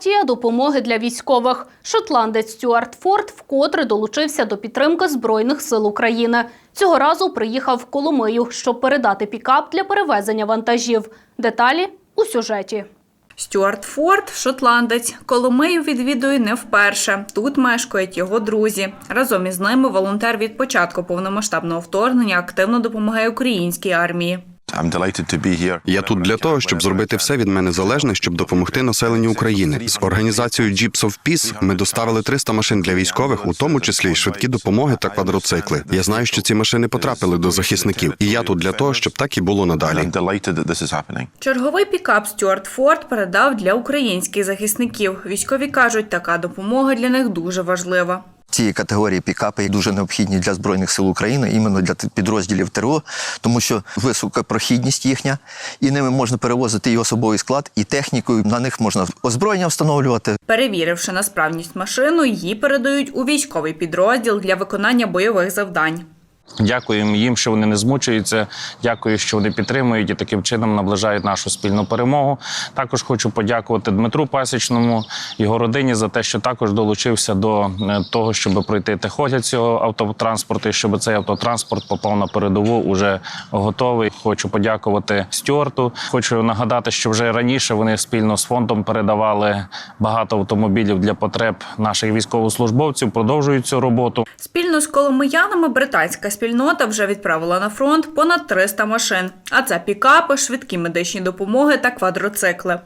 партія допомоги для військових. Шотландець Стюарт Форд вкотре долучився до підтримки Збройних сил України. Цього разу приїхав в Коломию, щоб передати пікап для перевезення вантажів. Деталі у сюжеті. Стюарт Форд – шотландець. Коломию відвідує не вперше. Тут мешкають його друзі. Разом із ними волонтер від початку повномасштабного вторгнення активно допомагає українській армії. I'm delighted to be here. Я тут для того, щоб зробити все від мене залежне, щоб допомогти населенню України. З організацією Jeeps of Peace ми доставили 300 машин для військових, у тому числі й швидкі допомоги та квадроцикли. Я знаю, що ці машини потрапили до захисників, і я тут для того, щоб так і було надалі. I'm delighted that this is happening. Черговий пікап Стюарт Форд передав для українських захисників. Військові кажуть, така допомога для них дуже важлива. Ці категорії пікапи дуже необхідні для збройних сил України, іменно для підрозділів ТРО, тому що висока прохідність їхня, і ними можна перевозити і особовий склад, і техніку. На них можна озброєння встановлювати. Перевіривши на справність машину, її передають у військовий підрозділ для виконання бойових завдань. Дякуємо їм, що вони не змучуються. Дякую, що вони підтримують і таким чином наближають нашу спільну перемогу. Також хочу подякувати Дмитру Пасічному, його родині за те, що також долучився до е, того, щоб пройти техогляд цього автотранспорту, і щоб цей автотранспорт попав на передову, уже готовий. Хочу подякувати Стюарту. Хочу нагадати, що вже раніше вони спільно з фондом передавали багато автомобілів для потреб наших військовослужбовців. Продовжують цю роботу. Спільно з коломиянами британська спільнота вже відправила на фронт понад 300 машин. А це пікапи, швидкі медичні допомоги та квадроцикли.